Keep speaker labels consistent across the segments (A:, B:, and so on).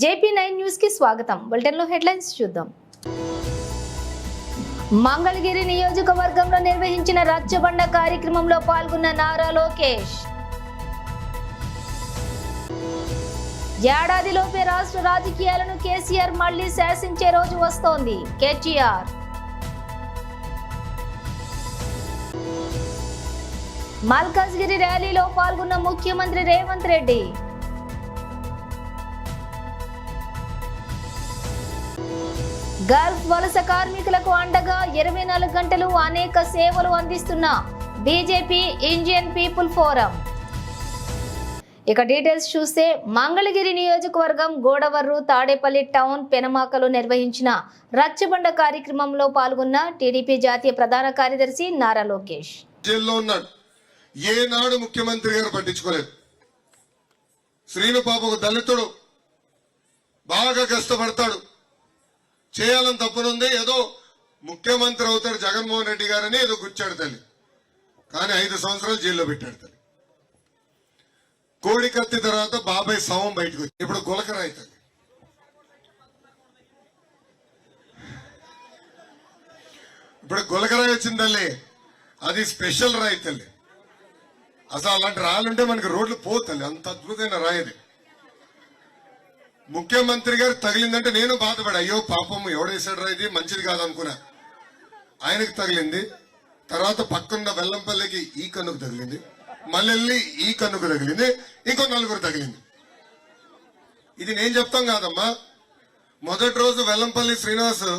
A: JP nine న్యూస్కి స్వాగతం. బులెటిన్లో హెడ్లైన్స్ చూద్దాం. మంగళగిరి నియోజకవర్గంలో నిర్వహించిన రచ్చబండ కార్యక్రమంలో పాల్గొన్న నారా లోకేష్. ఏడాదిలోపే రాష్ట్ర రాజకీయాలను కేసీఆర్ మళ్ళీ శాసించే రోజు వస్తోంది. కేటీఆర్. మల్కాజ్గిరి ర్యాలీలో పాల్గొన్న ముఖ్యమంత్రి రేవంత్ రెడ్డి. గల్ఫ్ వలస కార్మికులకు అండగా ఇరవై నాలుగు గంటలు అనేక సేవలు అందిస్తున్న బీజేపీ ఇండియన్ పీపుల్ ఫోరం. ఇక డీటెయిల్స్ చూస్తే మంగళగిరి నియోజకవర్గం గోడవర్రు తాడేపల్లి టౌన్ పెనమాకలో నిర్వహించిన రచ్చబండ కార్యక్రమంలో పాల్గొన్న టీడీపీ జాతీయ ప్రధాన కార్యదర్శి నారా లోకేష్.
B: జైల్లో ఉన్నాడు. ఏనాడు ముఖ్యమంత్రి గారు పట్టించుకోలేదు. శ్రీను బాబు ఒక దళితుడు. బాగా కష్టపడతాడు. చేయాలని తప్పనుంది. ఏదో ముఖ్యమంత్రి అవుతారు జగన్మోహన్ రెడ్డి గారని ఏదో గుచ్చాడు తల్లి. కానీ ఐదు సంవత్సరాలు జైల్లో పెట్టాడు తల్లి. కోడి కత్తి తర్వాత బాబాయ్ శవం బయటకు వచ్చి ఇప్పుడు గులకరాయి తల్లి. ఇప్పుడు గులకరాయి వచ్చింది తల్లి. అది స్పెషల్ రాయి తల్లి. అసలు అలాంటి రాళ్ళుంటే మనకి రోడ్లు పోతల్లి అంత అద్భుతమైన రాయి ముఖ్యమంత్రి గారు తగిలిందంటే నేను బాధపడ. అయ్యో పాపం ఎవడేసాడు రా ఇది? మంచిది కాదనుకున్నా. ఆయనకు తగిలింది. తర్వాత పక్కన్న వెల్లంపల్లికి ఈ కన్నుకు తగిలింది. మళ్ళీ ఈ కన్నుకు తగిలింది. ఇంకో నలుగురు తగిలింది. ఇది నేను చెప్తాం కాదమ్మా. మొదటి రోజు వెల్లంపల్లి శ్రీనివాస్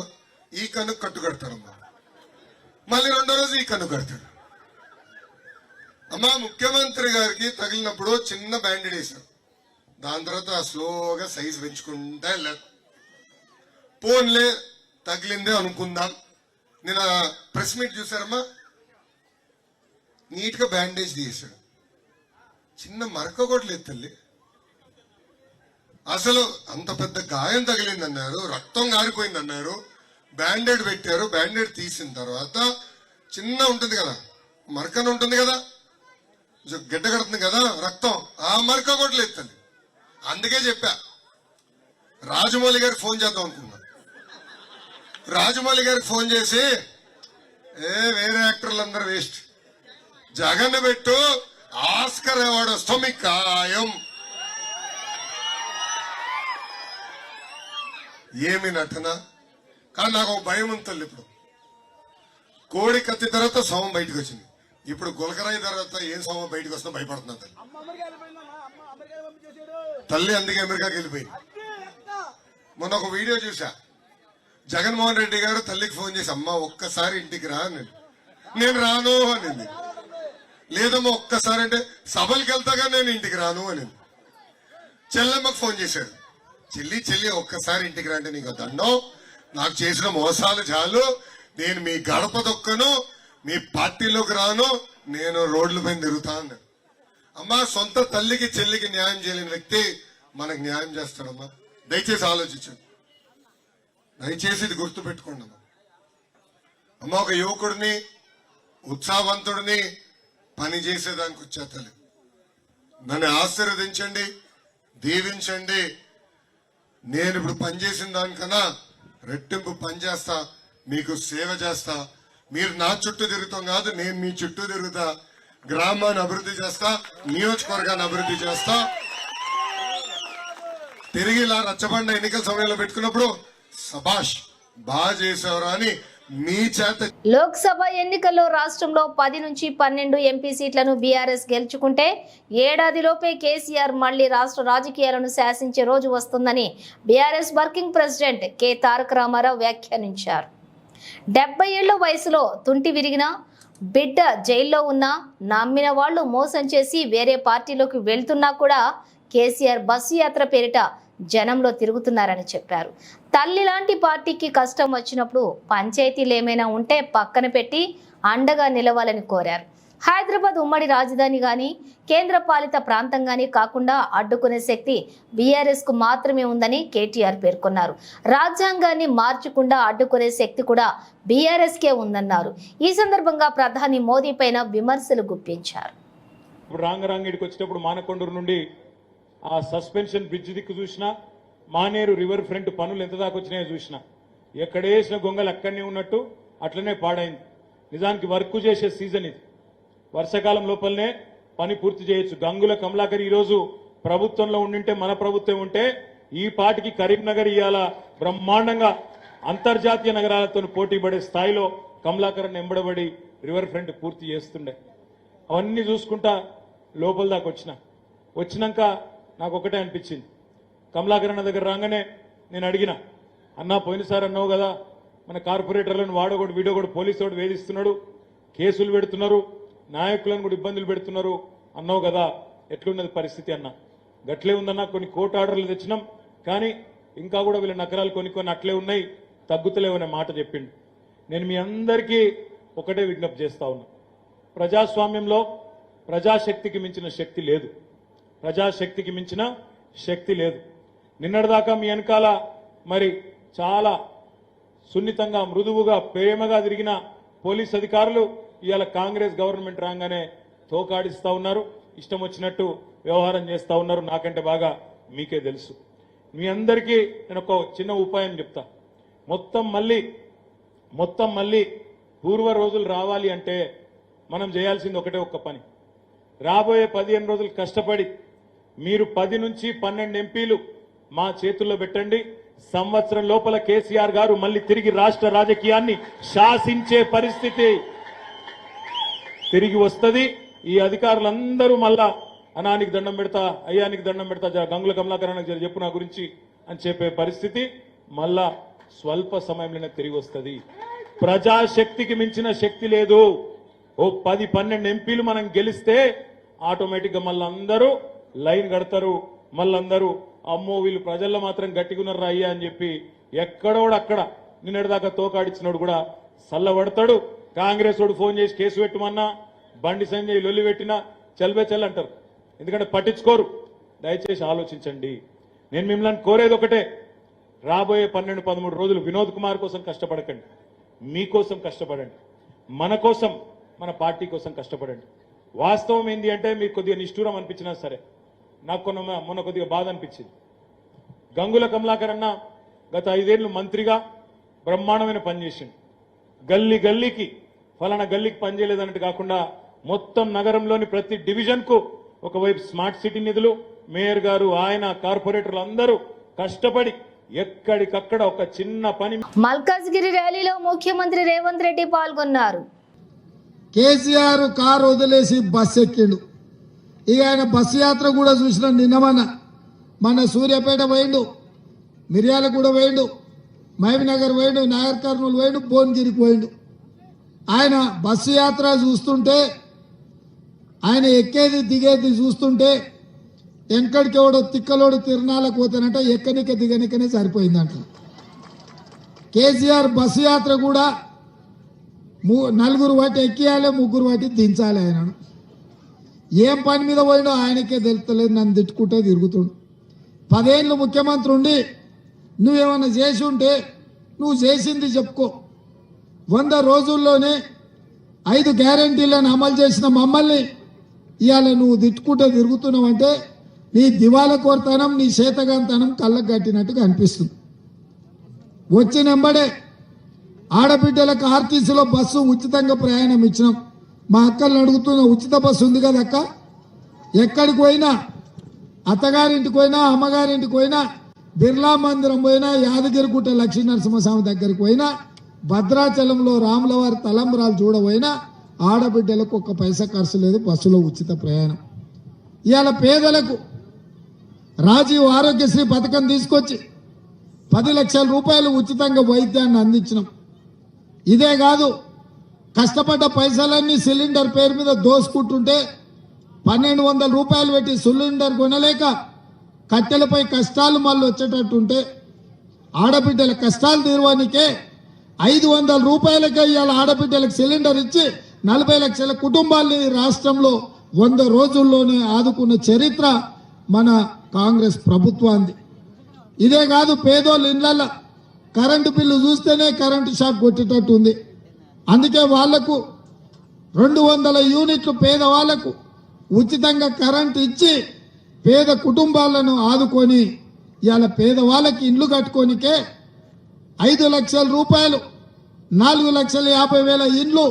B: ఈ కన్నుకు కట్టు కడతాడమ్మా. మళ్ళీ రెండో రోజు ఈ కన్ను కడతాడు. అమ్మా ముఖ్యమంత్రి గారికి తగిలినప్పుడు చిన్న బ్యాండేడ్ వేశారు. దాని తర్వాత స్లోగా సైజ్ పెంచుకుంటా వెళ్ళాను పోన్లే తగిలిందే అనుకుందాం. నిన్న ప్రెస్ మీట్ చూసారమ్మా? నీట్గా బ్యాండేజ్ తీసాడు. చిన్న మరక కూడా లేదు తల్లి. అసలు అంత పెద్ద గాయం తగిలింది అన్నారు రక్తం గారిపోయింది అన్నారు బ్యాండేడ్ పెట్టారు బ్యాండేడ్ తీసిన తర్వాత చిన్న ఉంటుంది కదా మరకన ఉంటుంది కదా. కొంచెం గిడ్డ కడుతుంది కదా రక్తం ఆ మరక కూడా లేదు తల్లి. అందుకే చెప్పా. రాజమౌళి గారికి ఫోన్ చేద్దాం అనుకున్నా. రాజమౌళి గారికి ఫోన్ చేసి ఏ వేరే యాక్టర్లందరూ వేస్ట్. జగన్ పెట్టు ఆస్కర్ అవార్డు వస్తాం మీకు ఖాయం. ఏమి నటన? కానీ నాకు ఒక భయం ఉంది ఇప్పుడు. కోడి కత్తి తర్వాత సోమం బయటకు వచ్చింది. ఇప్పుడు గులకరాయి తర్వాత ఏం సోమం బయటకు వస్తుందో భయపడుతున్నా తల్లి. తల్లి అందుకే అమెరికాకి వెళ్ళిపోయింది. మొన్న ఒక వీడియో చూసా జగన్మోహన్ రెడ్డి గారు తల్లికి ఫోన్ చేసి అమ్మా ఒక్కసారి ఇంటికి రా అని నేను రాను అనింది. లేదమ్మా ఒక్కసారి అంటే సభలకు వెళ్తాగా నేను ఇంటికి రాను అనింది. చెల్లెమ్మకు ఫోన్ చేశాడు. చెల్లి చెల్లి ఒక్కసారి ఇంటికి రండి నీకు దండం. నాకు చేసిన మోసాలు చాలు. నేను మీ గడప దొక్కను మీ పార్టీలోకి రాను. నేను రోడ్ల పైన తిరుగుతా అన్నాడు. అమ్మా సొంత తల్లికి చెల్లికి న్యాయం చేయలేని వ్యక్తి మనకు న్యాయం చేస్తాడమ్మా. దయచేసి ఆలోచించండి. దయచేసి ఇది గుర్తు పెట్టుకోండి అమ్మా. అమ్మ ఒక యువకుడిని ఉత్సాహవంతుడిని పని చేసేదానికి వచ్చే తల్లి నన్ను ఆశీర్వదించండి దీవించండి. నేను ఇప్పుడు పనిచేసిన దానికన్నా రెట్టింపు పని చేస్తా మీకు సేవ చేస్తా. మీరు నా చుట్టూ తిరుగుతాం కాదు నేను మీ చుట్టూ తిరుగుతా. గ్రామాన్ని అభివృద్ధి చేస్తా నియోజకవర్గాన్ని అభివృద్ధి చేస్తా. తిరిగి ఇలా రచ్చబండ ఎన్నికల సమయంలో పెట్టుకున్నప్పుడు సభాష్ బాగా చేసేవరా అని మీ చేత
A: లోక్సభ ఎన్నికల్లో రాష్ట్రంలో పది నుంచి పన్నెండు ఎంపీ సీట్లను బీఆర్ఎస్ గెలుచుకుంటే ఏడాదిలోపే కేసీఆర్ మళ్ళీ రాష్ట్ర రాజకీయాలను శాసించే రోజు వస్తుందని BRS working president K Taraka Ramarao వ్యాఖ్యానించారు. డెబ్బై ఏళ్ళ వయసులో తుంటి విరిగిన బిడ్డ జైల్లో ఉన్నా నమ్మిన వాళ్ళు మోసం చేసి వేరే పార్టీలోకి వెళ్తున్నా కూడా కేసీఆర్ బస్సు యాత్ర పేరిట జనంలో తిరుగుతున్నారని చెప్పారు. తల్లి లాంటి పార్టీకి కష్టం వచ్చినప్పుడు పంచాయతీలు ఏమైనా ఉంటే పక్కన పెట్టి అండగా నిలవాలని కోరారు. హైదరాబాద్ ఉమ్మడి రాజధాని కానీ కేంద్ర పాలిత ప్రాంతం కానీ కాకుండా అడ్డుకునే శక్తి బీఆర్ఎస్కు మాత్రమే ఉందని కేటీఆర్ పేర్కొన్నారు. రాజ్యాంగాన్ని మార్చకుండా అడ్డుకునే శక్తి కూడా బీఆర్ఎస్కే ఉందన్నారు. ఈ సందర్భంగా ప్రధాని మోదీ పైన విమర్శలు గుప్పించారు.
C: ఇప్పుడు రాంగరాంగిడికి వచ్చేటప్పుడు మానకొండూరు నుండి ఆ సస్పెన్షన్ బ్రిడ్జ్ దిక్కు చూసినా మానేరు రివర్ ఫ్రంట్ పనులు ఎంత దాకా వచ్చినాయో చూసిన ఎక్కడేసిన గొంగలు అక్కడనే ఉన్నట్టు అట్లనే పాడైంది. నిజానికి వర్క్ చేసే సీజన్ ఇది. వర్షాకాలం లోపలనే పని పూర్తి చేయొచ్చు. గంగుల కమలాకర్ ఈరోజు ప్రభుత్వంలో ఉండింటే మన ప్రభుత్వం ఉంటే ఈ పాటికి కరీంనగర్ ఇవాళ బ్రహ్మాండంగా అంతర్జాతీయ నగరాలతో పోటీ పడే స్థాయిలో కమలాకర్ ఎంబడబడి రివర్ ఫ్రంట్ పూర్తి చేస్తుండే. అవన్నీ చూసుకుంటా లోపల దాకా వచ్చిన. వచ్చినాక నాకు ఒకటే అనిపించింది. కమలాకరణ దగ్గర రాగానే నేను అడిగిన అన్నా పోయినసారి అన్నావు కదా మన కార్పొరేటర్లను వాడోగోడు వీడోగోడు పోలీసు వాడు వేధిస్తున్నాడు కేసులు పెడుతున్నారు నాయకులను కూడా ఇబ్బందులు పెడుతున్నారు. అన్నావు కదా ఎట్లున్నది పరిస్థితి అన్న. గట్లే ఉందన్నా కొన్ని కోర్టు ఆర్డర్లు తెచ్చినాం కానీ ఇంకా కూడా వీళ్ళ నగరాలు కొన్ని కొన్ని అట్లే ఉన్నాయి తగ్గుతలేవనే మాట చెప్పిండు. నేను మీ అందరికీ ఒకటే విజ్ఞప్తి చేస్తా ఉన్నా. ప్రజాస్వామ్యంలో ప్రజాశక్తికి మించిన శక్తి లేదు. ప్రజాశక్తికి మించిన శక్తి లేదు. నిన్నటిదాకా మీ వెనకాల మరి చాలా సున్నితంగా మృదువుగా ప్రేమగా తిరిగిన పోలీస్ అధికారులు ఇవాళ కాంగ్రెస్ గవర్నమెంట్ రాగానే తోకాడిస్తూ ఉన్నారు. ఇష్టం వచ్చినట్టు వ్యవహారం చేస్తూ ఉన్నారు. నాకంటే బాగా మీకే తెలుసు. మీ అందరికీ నేను ఒక చిన్న ఉపాయం చెప్తా. మొత్తం మళ్ళీ మొత్తం మళ్ళీ పూర్వ రోజులు రావాలి అంటే మనం చేయాల్సింది ఒకటే ఒక్క పని. రాబోయే పదిహేను రోజులు కష్టపడి మీరు పది నుంచి పన్నెండు ఎంపీలు మా చేతుల్లో పెట్టండి. సంవత్సరం లోపల కేసీఆర్ గారు మళ్ళీ తిరిగి రాష్ట్ర రాజకీయాన్ని శాసించే పరిస్థితి తిరిగి వస్తుంది. ఈ అధికారులందరూ మళ్ళా అనానికి దండం పెడతా అయ్యానికి దండం పెడతా గంగుల కమలాకరణకు చెప్పు నా గురించి అని చెప్పే పరిస్థితి మళ్ళా స్వల్ప సమయంలోనే తిరిగి వస్తుంది. ప్రజాశక్తికి మించిన శక్తి లేదు. ఓ పది పన్నెండు ఎంపీలు మనం గెలిస్తే ఆటోమేటిక్గా మళ్ళందరూ మళ్ళీ అందరూ లైన్ కడతారు. మళ్ళీ అందరూ అమ్మో వీళ్ళు ప్రజల్లో మాత్రం గట్టిగున్నారా అయ్యా అని చెప్పి ఎక్కడోడు అక్కడ నిన్నటిదాకా తోకాడిచ్చినోడు కూడా సల్లబడతాడు. కాంగ్రెస్ వాడు ఫోన్ చేసి కేసు పెట్టమన్నా బండి సంజయ్ లొల్లి పెట్టినా చల్బే చల్ అంటారు. ఎందుకంటే పట్టించుకోరు. దయచేసి ఆలోచించండి. నేను మిమ్మల్ని కోరేది ఒకటే. రాబోయే పన్నెండు పదమూడు రోజులు వినోద్ కుమార్ కోసం కష్టపడకండి. మీకోసం కష్టపడండి. మన కోసం మన పార్టీ కోసం కష్టపడండి. వాస్తవం ఏంటి అంటే మీకు కొద్దిగా నిష్ఠూరం అనిపించినా సరే. నాకు కొన్న మొన్న కొద్దిగా బాధ అనిపించింది. గంగుల కమలాకర్ అన్న గత ఐదేళ్ళు మంత్రిగా బ్రహ్మాండమైన పనిచేసింది గల్లీ గల్లీకి ఫలానా గల్లీకి పనిచేయలేదన్నట్టు కాకుండా మొత్తం నగరంలోని ప్రతి డివిజన్కు ఒకవైపు స్మార్ట్ సిటీ నిధులు మేయర్ గారు ఆయన కార్పొరేటర్లు అందరూ కష్టపడి ఎక్కడికక్కడ ఒక చిన్న పని
A: మల్కాజ్గిరి ర్యాలీలో ముఖ్యమంత్రి రేవంత్ రెడ్డి పాల్గొన్నారు.
D: కేసీఆర్ కారు వదిలేసి బస్ ఎక్కిండు. ఇక ఆయన బస్సు యాత్ర కూడా చూసిన నిన్నమన్న మన సూర్యాపేట పోయిండు మిర్యాలగూడ పోయిండు మహబూబ్నగర్ పోయిండు నాగర్ కర్నూలు పోయిండు భువనగిరికి పోయిండు. ఆయన బస్సు యాత్ర చూస్తుంటే ఆయన ఎక్కేది దిగేది చూస్తుంటే వెనకడికి ఎవడో తిక్కలోడు తిరణాలకు పోతానంట ఎక్కనిక దిగనికనే సరిపోయిందంట. కేసీఆర్ బస్సు యాత్ర కూడా ము- నలుగురు వాటి ఎక్కియాలి ముగ్గురు వాటి దించాలి ఆయనను ఏం పని మీద పోయినో ఆయనకే తెలుస్తలేదు నన్ను తిట్టుకుంటే తిరుగుతుండు. పదేళ్ళు ముఖ్యమంత్రి ఉండి నువ్వేమన్నా చేసి ఉంటే నువ్వు చేసింది చెప్పుకో. వంద రోజుల్లోనే ఐదు గ్యారంటీలను అమలు చేసిన మమ్మల్ని ఇవాళ నువ్వు తిట్టుకుంటే తిరుగుతున్నావంటే నీ దివాల కోరతనం నీ చేతగాంతనం కళ్ళకు కట్టినట్టుగా అనిపిస్తుంది. వచ్చినంబడే ఆడబిడ్డలకు ఆర్టీసీలో బస్సు ఉచితంగా ప్రయాణం ఇచ్చినాం. మా అక్కల్ని అడుగుతున్న ఉచిత బస్సు ఉంది కదా అక్క? ఎక్కడికి పోయినా అత్తగారింటికి పోయినా అమ్మగారింటికి పోయినా బిర్లా మందిరం పోయినా యాదగిరిగుట్ట లక్ష్మీ నరసింహస్వామి దగ్గరికి పోయినా భద్రాచలంలో రాములవారి తలంబరాలు చూడబోయినా ఆడబిడ్డలకు ఒక్క పైసా ఖర్చు లేదు బస్సులో ఉచిత ప్రయాణం. ఇవాళ పేదలకు రాజీవ్ ఆరోగ్యశ్రీ పథకం తీసుకొచ్చి పది లక్షల రూపాయలు ఉచితంగా వైద్యాన్ని అందించినాం. ఇదే కాదు కష్టపడ్డ పైసలన్నీ సిలిండర్ పేరు మీద దోసుకుంటుంటే పన్నెండు వందల రూపాయలు పెట్టి సిలిండర్ కొనలేక కట్టెలపై కష్టాలు మళ్ళీ వచ్చేటట్టుంటే ఆడబిడ్డల కష్టాలు తీరవానికే ఐదు వందల రూపాయలకే ఇవాళ ఆడబిడ్డలకు సిలిండర్ ఇచ్చి నలభై లక్షల కుటుంబాల్ని రాష్ట్రంలో వంద రోజుల్లోనే ఆదుకున్న చరిత్ర మన కాంగ్రెస్ ప్రభుత్వాన్ని ఇదే కాదు పేదోళ్ళ ఇళ్ళల్లో కరెంటు బిల్లు చూస్తేనే కరెంటు షాక్ కొట్టేటట్టు ఉంది. అందుకే వాళ్ళకు రెండు వందల యూనిట్లు పేదవాళ్ళకు ఉచితంగా కరెంటు ఇచ్చి పేద కుటుంబాలను ఆదుకొని ఇవాళ పేదవాళ్ళకి ఇండ్లు కట్టుకోనికే ఐదు లక్షల రూపాయలు నాలుగు లక్షల యాభై వేల ఇండ్లు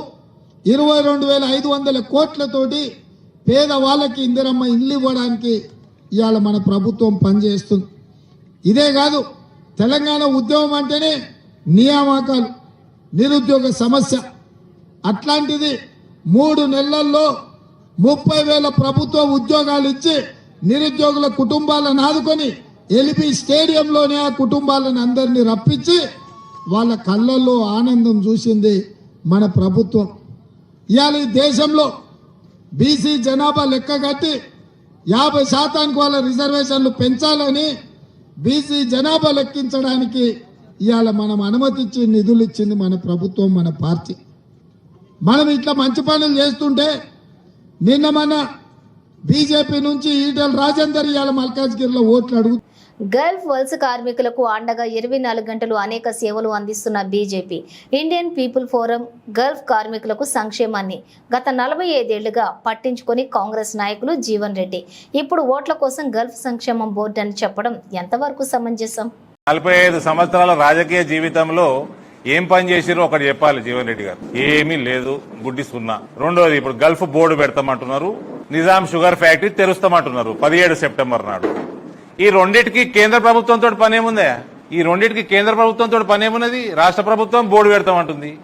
D: ఇరవై రెండు వేల ఐదు వందల కోట్లతోటి పేదవాళ్ళకి ఇందిరమ్మ ఇల్లు ఇవ్వడానికి ఇవాళ మన ప్రభుత్వం పనిచేస్తుంది. ఇదే కాదు తెలంగాణ ఉద్యమం అంటేనే నియామకాలు నిరుద్యోగ సమస్య. అట్లాంటిది మూడు నెలల్లో ముప్పై వేల ప్రభుత్వ ఉద్యోగాలు ఇచ్చి నిరుద్యోగుల కుటుంబాలను ఆదుకొని ఎలిపి స్టేడియంలోనే ఆ కుటుంబాలను అందరినీ రప్పించి వాళ్ళ కళ్ళల్లో ఆనందం చూసింది మన ప్రభుత్వం. ఇవాళ ఈ దేశంలో బీసీ జనాభా లెక్క కట్టి యాభై శాతానికి వాళ్ళ రిజర్వేషన్లు పెంచాలని బీసీ జనాభా లెక్కించడానికి ఇవాళ మనం అనుమతిచ్చి నిధులు ఇచ్చింది మన ప్రభుత్వం మన పార్టీ. మనం ఇట్లా మంచి పనులు చేస్తుంటే నిన్న మన బీజేపీ నుంచి ఈటల రాజేందర్ ఇవాళ మల్కాజ్గిరిలో ఓట్లు అడుగుతుంది
A: గల్ఫ్ వలస కార్మికులకు అండగా ఇరవై నాలుగు గంటలు అనేక సేవలు అందిస్తున్న BJP Indian people forum gulf కార్మికులకు సంక్షేమాన్ని గత నలభై ఐదేళ్ళుగా పట్టించుకొని కాంగ్రెస్ నాయకులు జీవన్ రెడ్డి. ఇప్పుడు ఓట్ల కోసం గల్ఫ్ సంక్షేమం బోర్డు అని చెప్పడం ఎంతవరకు సమంజసం?
E: నలభై ఐదు సంవత్సరాల రాజకీయ జీవితంలో ఏం పని చేసిరో ఒకటి చెప్పాలి జీవన్ రెడ్డి గారు. ఏమీ లేదు గుడ్డి సున్నా. రెండోది ఇప్పుడు గల్ఫ్ బోర్డు పెడతామంటున్నారు నిజాం షుగర్ ఫ్యాక్టరీ తెరుస్తామంటున్నారు పదిహేడు సెప్టెంబర్ నాడు. ఈ రెండింటికి కేంద్ర ప్రభుత్వంతో పని ఈ రెండింటికి కేంద్ర ప్రభుత్వంతో పనేమున్నది? రాష్ట్ర ప్రభుత్వం బోర్డు పెడతామంటుంది.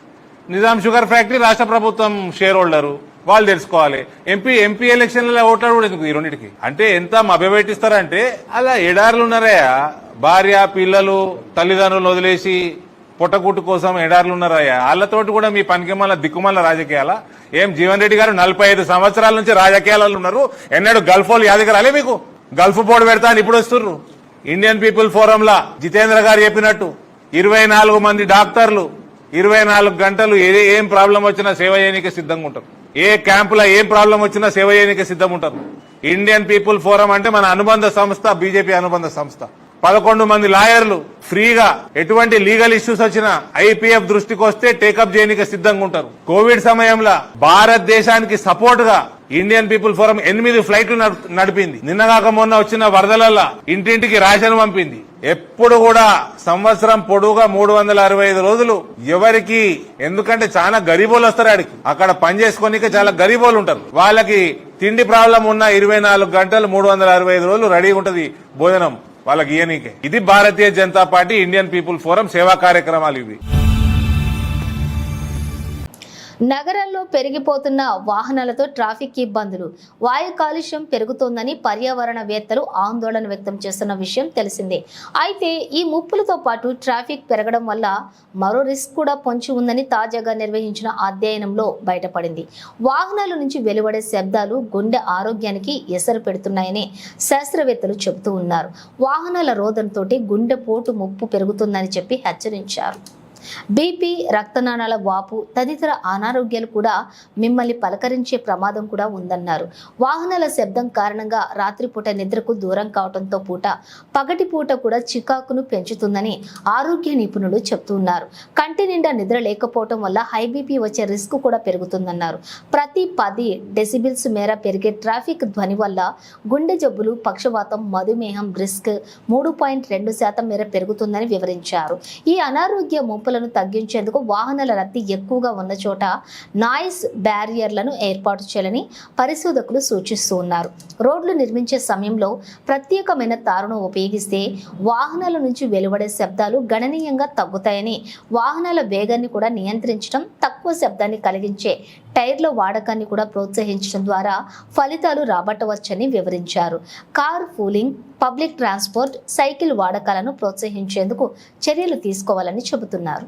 E: నిజాం షుగర్ ఫ్యాక్టరీ రాష్ట్ర ప్రభుత్వం షేర్ హోల్డరు. వాళ్ళు తెలుసుకోవాలి. ఎంపీ ఎంపీ ఎలక్షన్లలో ఓట్లాడు కూడా ఎందుకు ఈ రెండింటికి? అంటే ఎంత మభ్యపెట్టిస్తారంటే అలా ఎడారులు ఉన్నారయ్యా భార్య పిల్లలు తల్లిదండ్రులు వదిలేసి పుట్టకుట్టు కోసం ఎడారులు ఉన్నారయ్యా వాళ్ళతోటి కూడా మీ పనికిమాల దిక్కుమల్ల రాజకీయాల? ఏం జీవన్ రెడ్డి గారు నలభై ఐదు సంవత్సరాల నుంచి రాజకీయాలలో ఉన్నారు. ఎన్నడూ గల్ఫోల్ యాదగిరాలే మీకు? గల్ఫ్ బోర్డు పెడతా అని ఇప్పుడు వస్తున్నారు ఇండియన్ పీపుల్ ఫోరంలా జితేంద్ర గారు చెప్పినట్టు ఇరవై నాలుగు మంది డాక్టర్లు ఇరవై నాలుగు గంటలు ఏ ఏం ప్రాబ్లం వచ్చినా సేవ చేయడానికి సిద్ధంగా ఉంటారు. ఏ క్యాంపులో ఏం ప్రాబ్లం వచ్చినా సేవ చేయడానికి సిద్ధంగా ఉంటారు. ఇండియన్ పీపుల్ ఫోరం అంటే మన అనుబంధ సంస్థ బీజేపీ అనుబంధ సంస్థ. పదకొండు మంది లాయర్లు ఫ్రీగా ఎటువంటి లీగల్ ఇష్యూస్ వచ్చినా ఐపీఎఫ్ దృష్టికి వస్తే టేకప్ చేయడానికి సిద్ధంగా ఉంటారు. కోవిడ్ సమయంలో భారతదేశానికి సపోర్ట్గా ఇండియన్ పీపుల్ ఫోరం ఎనిమిది ఫ్లైట్లు నడిపింది. నిన్నగాక మొన్న వచ్చిన వరదలల్ల ఇంటింటికి రేషన్ పంపింది. ఎప్పుడు కూడా సంవత్సరం పొడుగా మూడు వందల అరవై ఐదు రోజులు ఎవరికి ఎందుకంటే చాలా గరీబోలు వస్తారు ఆడికి. అక్కడ పని చేసుకోనికే చాలా గరీబోలు ఉంటారు. వాళ్ళకి తిండి ప్రాబ్లం ఉన్న ఇరవై నాలుగు గంటలు మూడు వందల అరవై ఐదు రోజులు రెడీగా ఉంటది భోజనం వాళ్ళకి ఇయనీకే ఇది Bharatiya Janata party Indian people forum సేవా కార్యక్రమాలు ఇవి.
A: నగరంలో పెరిగిపోతున్న వాహనాలతో ట్రాఫిక్ ఇబ్బందులు. వాయు కాలుష్యం పెరుగుతోందని పర్యావరణవేత్తలు ఆందోళన వ్యక్తం చేస్తున్న విషయం తెలిసిందే. అయితే ఈ ముప్పులతో పాటు ట్రాఫిక్ పెరగడం వల్ల మరో రిస్క్ కూడా పొంచి ఉందని తాజాగా నిర్వహించిన అధ్యయనంలో బయటపడింది. వాహనాల నుంచి వెలువడే శబ్దాలు గుండె ఆరోగ్యానికి ఎసరు పెడుతున్నాయని శాస్త్రవేత్తలు చెబుతూ ఉన్నారు. వాహనాల రోదనతోటి గుండెపోటు ముప్పు పెరుగుతుందని చెప్పి హెచ్చరించారు. బీపీ రక్తనాళాల వాపు తదితర అనారోగ్యాలు కూడా మిమ్మల్ని పలకరించే ప్రమాదం కూడా ఉందన్నారు. వాహనాల శబ్దం కారణంగా రాత్రిపూట నిద్రకు దూరం కావడంతో పూట పగటి పూట కూడా చికాకును పెంచుతుందని ఆరోగ్య నిపుణులు చెప్తున్నారు. కంటి నిండా నిద్ర లేకపోవడం వల్ల హై బీపీ వచ్చే రిస్క్ కూడా పెరుగుతుందన్నారు. ప్రతి పది డెసిబిల్స్ మేర పెరిగే ట్రాఫిక్ ధ్వని వల్ల గుండె జబ్బులు పక్షవాతం మధుమేహం రిస్క్ మూడు పాయింట్ రెండు శాతం మేర పెరుగుతుందని వివరించారు. ఈ అనారోగ్య ముప్పులను తగ్గించేందుకు వాహనాల రద్దీ ఎక్కువగా ఉన్న చోట నాయిస్ బ్యారియర్లను ఏర్పాటు చేయాలని పరిశోధకులు సూచిస్తూ ఉన్నారు. రోడ్లు నిర్మించే సమయంలో ప్రత్యేకమైన తారును ఉపయోగిస్తే వాహనాల నుంచి వెలువడే శబ్దాలు గణనీయంగా తగ్గుతాయని వాహనాల వేగాన్ని కూడా నియంత్రించడం తక్కువ శబ్దాన్ని కలిగించే టైర్ల వాడకాన్ని కూడా ప్రోత్సహించడం ద్వారా ఫలితాలు రాబట్టవచ్చని వివరించారు. Car pooling public transport cycle వాడకాలను ప్రోత్సహించేందుకు చర్యలు తీసుకోవాలని చెబుతున్నారు.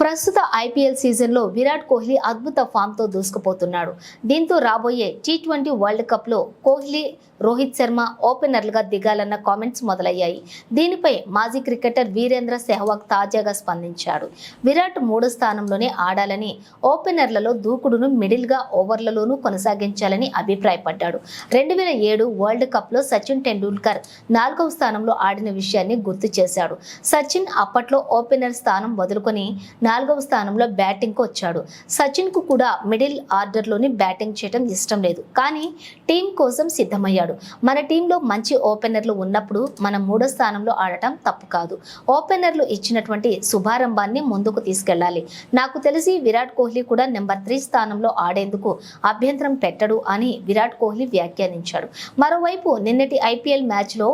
A: ప్రస్తుత ఐపీఎల్ సీజన్లో విరాట్ కోహ్లీ అద్భుత ఫామ్తో దూసుకుపోతున్నాడు. దీంతో రాబోయే టీ ట్వంటీ వరల్డ్ కప్లో కోహ్లీ రోహిత్ శర్మ ఓపెనర్లుగా దిగాలన్న కామెంట్స్ మొదలయ్యాయి. దీనిపై మాజీ క్రికెటర్ వీరేంద్ర సెహ్వాగ్ తాజాగా స్పందించాడు. విరాట్ మూడో స్థానంలోనే ఆడాలని ఓపెనర్లలో దూకుడును మిడిల్గా ఓవర్లలోనూ కొనసాగించాలని అభిప్రాయపడ్డాడు. రెండు వేల ఏడు వరల్డ్ కప్లో సచిన్ టెండూల్కర్ నాలుగవ స్థానంలో ఆడిన విషయాన్ని గుర్తు చేశాడు. సచిన్ అప్పట్లో ఓపెనర్ స్థానం వదులుకొని నాలుగవ స్థానంలో బ్యాటింగ్కు వచ్చాడు. సచిన్కు కూడా మిడిల్ ఆర్డర్లోని బ్యాటింగ్ చేయడం ఇష్టం లేదు. కానీ టీం కోసం సిద్ధమయ్యాడు. మన టీంలో మంచి ఓపెనర్లు ఉన్నప్పుడు మనం మూడో స్థానంలో ఆడటం తప్పు కాదు. ఓపెనర్లు ఇచ్చినటువంటి శుభారంభాన్ని ముందుకు తీసుకెళ్ళాలి. నాకు తెలిసి విరాట్ కోహ్లీ కూడా నెంబర్ త్రీ స్థానంలో ఆడేందుకు అభ్యంతరం పెట్టడు అని విరాట్ కోహ్లీ వ్యాఖ్యానించాడు. మరోవైపు నిన్నటి ఐపీఎల్ మ్యాచ్లో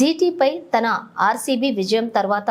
A: జీటీపై తన ఆర్సీబీ విజయం తర్వాత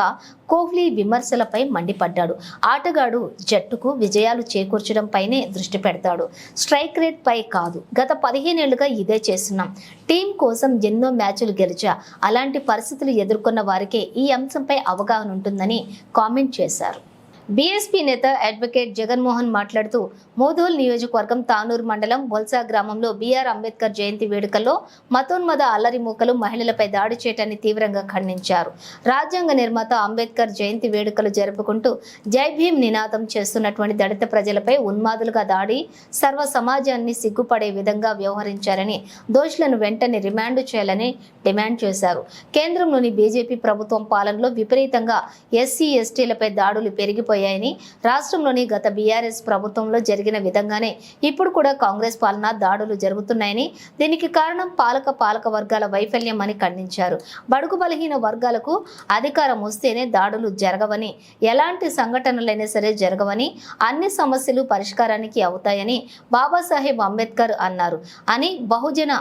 A: కోహ్లీ విమర్శలపై మండిపడ్డాడు. ఆటగాడు జట్టుకు విజయాలు చేకూర్చడంపైనే దృష్టి పెడతాడు. స్ట్రైక్ రేట్ పై కాదు. గత పదిహేనేళ్ళుగా ఇదే చేస్తున్నాం. టీం కోసం ఎన్నో మ్యాచ్లు గెలిచా. అలాంటి పరిస్థితులు ఎదుర్కొన్న వారికే ఈ అంశంపై అవగాహన ఉంటుందని కామెంట్ చేశారు. బీఎస్పీ నేత అడ్వకేట్ జగన్మోహన్ మాట్లాడుతూ మోదోల్ నియోజకవర్గం తానూరు మండలం బొల్సా గ్రామంలో బీఆర్ అంబేద్కర్ జయంతి వేడుకల్లో మతోన్మద అల్లరి మూకలు మహిళలపై దాడి చేయటాన్ని తీవ్రంగా ఖండించారు. రాజ్యాంగ నిర్మాత అంబేద్కర్ జయంతి వేడుకలు జరుపుకుంటూ జై భీమ్ నినాదం చేస్తున్నటువంటి దళిత ప్రజలపై ఉన్మాదులుగా దాడి సర్వ సమాజాన్ని సిగ్గుపడే విధంగా వ్యవహరించారని దోషులను వెంటనే రిమాండ్ చేయాలని డిమాండ్ చేశారు. కేంద్రంలోని బీజేపీ ప్రభుత్వం పాలనలో విపరీతంగా ఎస్సీ ఎస్టీలపై దాడులు పెరిగిపోయాయని రాష్ట్రంలోని గత బీఆర్ఎస్ ప్రభుత్వంలో జరిగిన విధంగానే ఇప్పుడు కూడా కాంగ్రెస్ పాలన దాడులు జరుగుతున్నాయని దీనికి కారణం పాలక పాలక వర్గాల వైఫల్యం అని ఖండించారు. బడుగు బలహీన వర్గాలకు అధికారం వస్తేనే దాడులు జరగవని ఎలాంటి సంఘటనలైనా సరే జరగవని అన్ని సమస్యలు పరిష్కారానికి అవుతాయని బాబాసాహెబ్ అంబేద్కర్ అన్నారు. అని బహుజన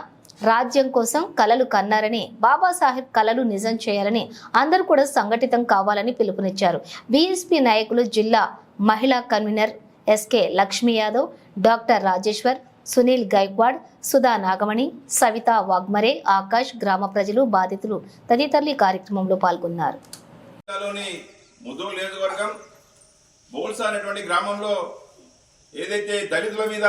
A: రాజ్యం కోసం కలలు కన్నారని బాబాసాహెబ్ కలలు నిజం చేయాలని అందరూ కూడా సంఘటితం కావాలని పిలుపునిచ్చారు. బీఎస్పీ నాయకులు జిల్లా మహిళా convener SK Lakshmi Yadav doctor Rajeshwar Sunil Gaikwad Sudha Nagamani Savitha Wagmare Akash గ్రామ ప్రజలు బాధితులు తదితరులు ఈ కార్యక్రమంలో పాల్గొన్నారు.
F: బోల్సా అనేటువంటి గ్రామంలో ఏదైతే దళితుల మీద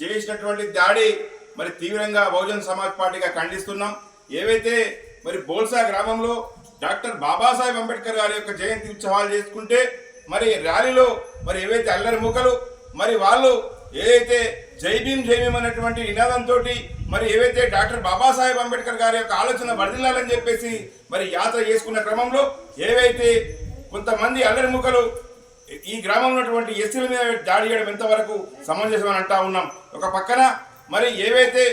F: చేసినటువంటి దాడి మరి తీవ్రంగా బహుజన్ సమాజ్ పార్టీగా ఖండిస్తున్నాం. ఏవైతే మరి బోల్సా గ్రామంలో డాక్టర్ బాబాసాహెబ్ అంబేద్కర్ గారి యొక్క జయంతి ఉత్సవాలు చేసుకుంటే మరి ర్యాలీలో మరి ఏవైతే అల్లరి ముఖలు మరి వాళ్ళు ఏదైతే జై భీమ్ జై అనేటువంటి నినాదంతో మరి ఏవైతే డాక్టర్ బాబాసాహెబ్ అంబేద్కర్ గారి యొక్క ఆలోచన వర్ధిల్లాలని చెప్పేసి మరి యాత్ర చేసుకున్న క్రమంలో ఏవైతే కొంతమంది అల్లరి ముఖలు ఈ గ్రామంలో ఉన్నటువంటి ఎస్సీల మీద దాడి చేయడం ఎంతవరకు సమంజసం అని అంటా ఉన్నాం. ఒక పక్కన మరి ఏవైతే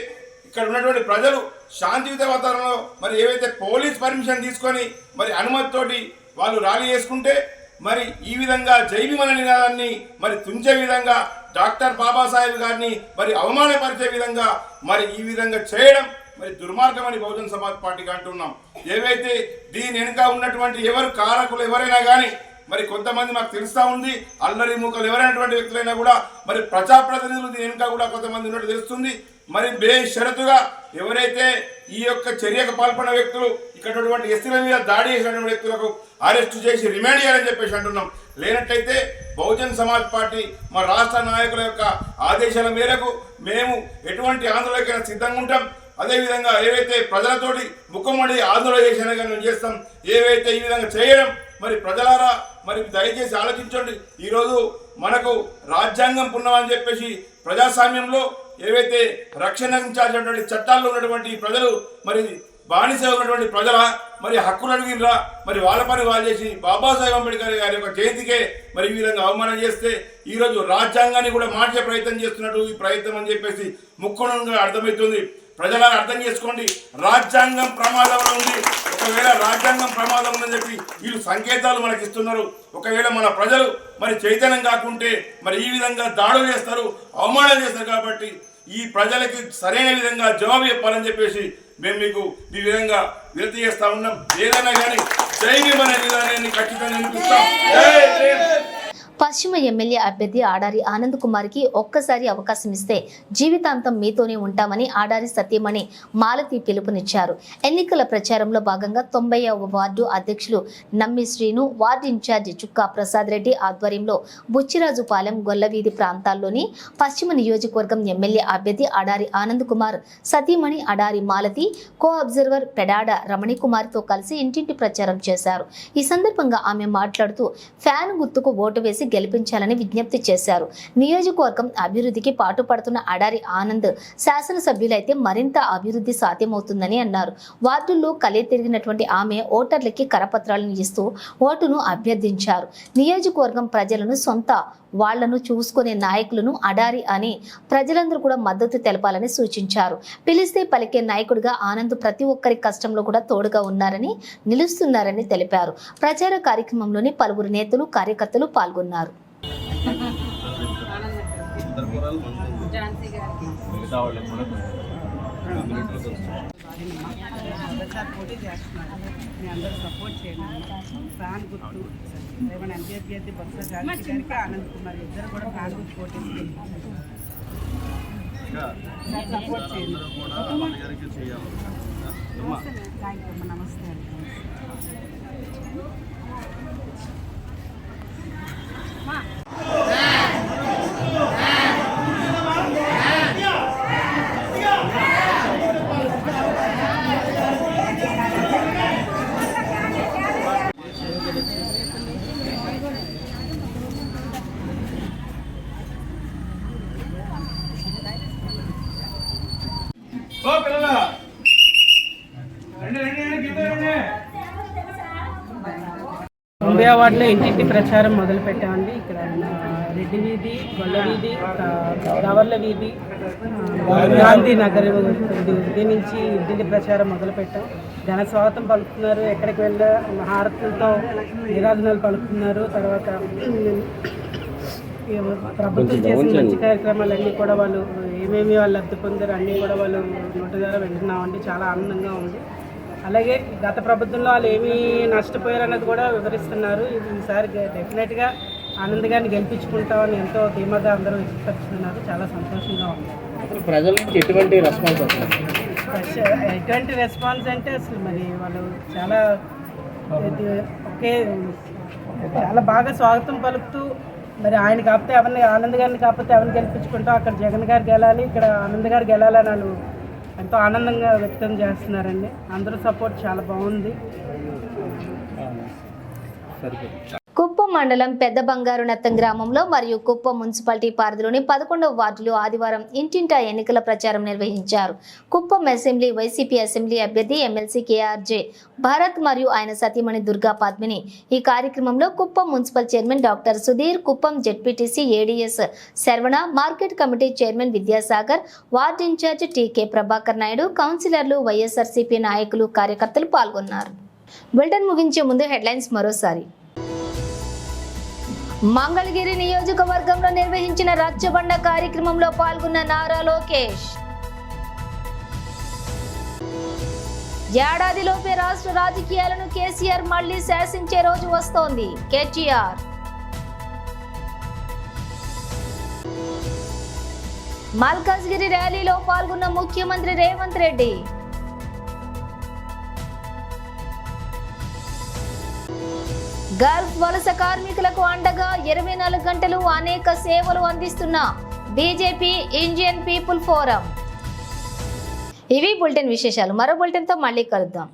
F: ఇక్కడ ఉన్నటువంటి ప్రజలు శాంతియుత వాతావరణంలో మరి ఏవైతే పోలీస్ పర్మిషన్ తీసుకొని మరి అనుమతితోటి వాళ్ళు ర్యాలీ చేసుకుంటే మరి ఈ విధంగా జైవిమల నినాదాన్ని మరి తుంచే విధంగా డాక్టర్ బాబాసాహెబ్ గారిని మరి అవమానపరిచే విధంగా మరి ఈ విధంగా చేయడం మరి దుర్మార్గమని బహుజన్ సమాజ్ పార్టీకి అంటున్నాం. ఏవైతే దీని వెనుక ఉన్నటువంటి ఎవరు కారకులు ఎవరైనా కానీ మరి కొంతమంది మాకు తెలుస్తా ఉంది అల్లరి మూకలు ఎవరైనటువంటి వ్యక్తులైనా కూడా మరి ప్రజాప్రతినిధులు దీని వెనుక కూడా కొంతమంది ఉన్నట్టు తెలుస్తుంది. మరి బేషరతుగా ఎవరైతే ఈ యొక్క చర్యకు పాల్పడిన వ్యక్తులు ఇక్కడ ఎస్సీల మీద దాడి చేసినటువంటి వ్యక్తులకు అరెస్టు చేసి రిమాండ్ చేయాలని చెప్పేసి అంటున్నాం. లేనట్లయితే బహుజన్ సమాజ్ పార్టీ మా రాష్ట్ర నాయకుల యొక్క ఆదేశాల మేరకు మేము ఎటువంటి ఆందోళనకైనా సిద్ధంగా ఉంటాం. అదేవిధంగా ఏవైతే ప్రజలతోటి ముఖమడి ఆందోళన చేసినా కానీ మేము చేస్తాం. ఏవైతే ఈ విధంగా చేయడం మరి ప్రజలారా మరి దయచేసి ఆలోచించండి. ఈరోజు మనకు రాజ్యాంగం పుణ్యమని చెప్పేసి ప్రజాస్వామ్యంలో ఏవైతే రక్షణించాల్సినటువంటి చట్టాల్లో ఉన్నటువంటి ప్రజలు మరి బానిస ఉన్నటువంటి ప్రజల మరి హక్కులు అడిగినరా మరి వాళ్ళ పని వాళ్ళు చేసి బాబాసాహెబ్ అంబేద్కర్ గారి యొక్క జయంతికే మరి ఈ విధంగా అవమానం చేస్తే ఈ రోజు రాజ్యాంగాన్ని కూడా మార్చే ప్రయత్నం చేస్తున్నట్టు ఈ ప్రయత్నం అని చెప్పేసి ముఖ్యంగా అర్థమవుతుంది. ప్రజలను అర్థం చేసుకోండి. రాజ్యాంగం ప్రమాదంలో ఉంది. ఒకవేళ రాజ్యాంగం ప్రమాదం ఉందని చెప్పి వీళ్ళు సంకేతాలు మనకి ఇస్తున్నారు. ఒకవేళ మన ప్రజలు మరి చైతన్యం కాకుంటే మరి ఈ విధంగా దాడులు చేస్తారు అవమానం చేస్తారు కాబట్టి ఈ ప్రజలకి సరైన విధంగా జవాబు చెప్పాలని చెప్పేసి మేము మీకు ఈ విధంగా విరతి చేస్తా ఉన్నాం. ఏదైనా కానీ జైవ్యం అనే విధానాన్ని ఖచ్చితంగా వినిపిస్తాం.
A: పశ్చిమ ఎమ్మెల్యే అభ్యర్థి ఆడారి ఆనంద్ కుమార్కి ఒక్కసారి అవకాశం ఇస్తే జీవితాంతం మీతోనే ఉంటామని ఆడారి సత్యమణి మాలతి పిలుపునిచ్చారు. ఎన్నికల ప్రచారంలో భాగంగా తొంభైవ వార్డు అధ్యక్షులు Nammi Srinu ward in charge Chukka Prasad Reddy ఆధ్వర్యంలో బుచ్చిరాజుపాలెం గొల్లవీధి ప్రాంతాల్లోని పశ్చిమ నియోజకవర్గం ఎమ్మెల్యే అభ్యర్థి అడారి ఆనంద్ కుమార్ సతీమణి అడారి మాలతి కో అబ్జర్వర్ పెడాడ రమణి కుమార్తో కలిసి ఇంటింటి ప్రచారం చేశారు. ఈ సందర్భంగా ఆమె మాట్లాడుతూ ఫ్యాన్ గుర్తుకు ఓటు వేసి గెలిపించాలని విజ్ఞప్తి చేశారు. నియోజకవర్గం అభివృద్ధికి పాటుపడుతున్న అడారి ఆనంద్ శాసనసభ్యులైతే మరింత అభివృద్ధి సాధ్యమవుతుందని అన్నారు. వార్డుల్లో కలే తిరిగినటువంటి ఆమె ఓటర్లకి కరపత్రాలను ఇస్తూ ఓటును అభ్యర్థించారు. నియోజకవర్గం ప్రజలను సొంత వాళ్ళను చూసుకునే నాయకులను అడారి అని ప్రజలందరూ కూడా మద్దతు తెలపాలని సూచించారు. పిలిస్తే పలికే నాయకుడిగా ఆనంద్ ప్రతి ఒక్కరి కష్టంలో కూడా తోడుగా ఉన్నారని నిలుస్తున్నారని తెలిపారు. ప్రచార కార్యక్రమంలోని పలువురు నేతలు కార్యకర్తలు పాల్గొన్నారు.
G: మీ అందరూ సపోర్ట్ చేయండి. ఫ్యాన్ గుర్తు. ఎంపీ అభ్యర్థి బొత్స ఝాన్సీ గారికి ఆనంద్ కుమార్ ఇద్దరు కూడా గుర్తు పోటీ సపోర్ట్ చేయండి. Thank you. అమ్మ నమస్తే వార్డులో ఇంటింటి ప్రచారం మొదలు పెట్టామండి ఇక్కడ రెడ్డి వీధి గొల్ల వీధి గవర్ల వీధి గాంధీ నగర్ ఇది నుంచి ఇంటింటి ప్రచారం మొదలు పెట్టాం ఘన స్వాగతం పలుకుతున్నారు. ఎక్కడికి వెళ్ళా హారతులతో నిరాధనాలు పలుకుతున్నారు. తర్వాత ప్రభుత్వం చేసిన మంచి కార్యక్రమాలన్నీ కూడా వాళ్ళు ఏమేమి వాళ్ళు లబ్ధి పొందారు అన్నీ కూడా వాళ్ళు నోటి ద్వారా వింటున్నామండి. చాలా ఆనందంగా ఉంది. అలాగే గత ప్రభుత్వంలో వాళ్ళు ఏమీ నష్టపోయారు అన్నది కూడా వివరిస్తున్నారు. ఈసారి డెఫినెట్గా ఆనంద్ గారిని గెలిపించుకుంటామని ఎంతో ధీమాగా అందరూ వ్యక్తపరుస్తున్నారు. చాలా సంతోషంగా ఉంది.
H: ప్రజల నుంచి ఎటువంటి రెస్పాన్స్
G: ఎటువంటి రెస్పాన్స్ అంటే అసలు మరి వాళ్ళు చాలా ఒకే చాలా బాగా స్వాగతం పలుకుతూ మరి ఆయన కాకపోతే ఎవరిని ఆనంద్ గారిని కాకపోతే ఎవరిని గెలిపించుకుంటాం? అక్కడ జగన్ గారు గెలాలి ఇక్కడ ఆనంద్ గారు గెలాలని వాళ్ళు ఎంతో ఆనందంగా వ్యక్తం చేస్తున్నారండి. అందరూ సపోర్ట్ చాలా బాగుంది.
H: సరిపోతుంది.
A: మండలం పెద్ద బంగారు నత్తం గ్రామంలో మరియు కుప్పం మున్సిపాలిటీ పరిధిలోని పదకొండవ వార్డులో ఆదివారం ఇంటింటా ఎన్నికల ప్రచారం నిర్వహించారు. కుప్పం అసెంబ్లీ వైసీపీ అసెంబ్లీ అభ్యర్థి ఎమ్మెల్సీ కేఆర్జే భారత్ మరియు ఆయన సతీమణి దుర్గా పద్మిని. ఈ కార్యక్రమంలో Kuppam municipal chairman doctor Sudheer Kuppam ZPTC ADS Sharvana market committee chairman Vidyasagar ward in-charge TK Prabhakar Naidu కౌన్సిలర్లు వైఎస్ఆర్సీపీ నాయకులు కార్యకర్తలు పాల్గొన్నారు. బులెటిన్ ముగించే ముందు హెడ్లైన్స్ మరోసారి. మంగళగిరి నియోజకవర్గంలో నిర్వహించిన రచ్చబండ కార్యక్రమంలో పాల్గొన్న నారా లోకేష్. ఏడాదిలోపే రాష్ట్ర రాజకీయాలను కేసీఆర్ మళ్ళీ శాసించే రోజు వస్తోంది. కేటీఆర్. మల్కాజ్గిరి ర్యాలీలో పాల్గొన్న ముఖ్యమంత్రి రేవంత్ రెడ్డి. గల్ఫ్ వలస కార్మికులకు అండగా ఇరవై నాలుగు గంటలు అనేక సేవలు అందిస్తున్న బీజేపీ ఇండియన్ పీపుల్ ఫోరం. ఇవి బులెటిన్ విశేషాలు. మరో బులెటిన్తో మళ్ళీ కలుద్దాం.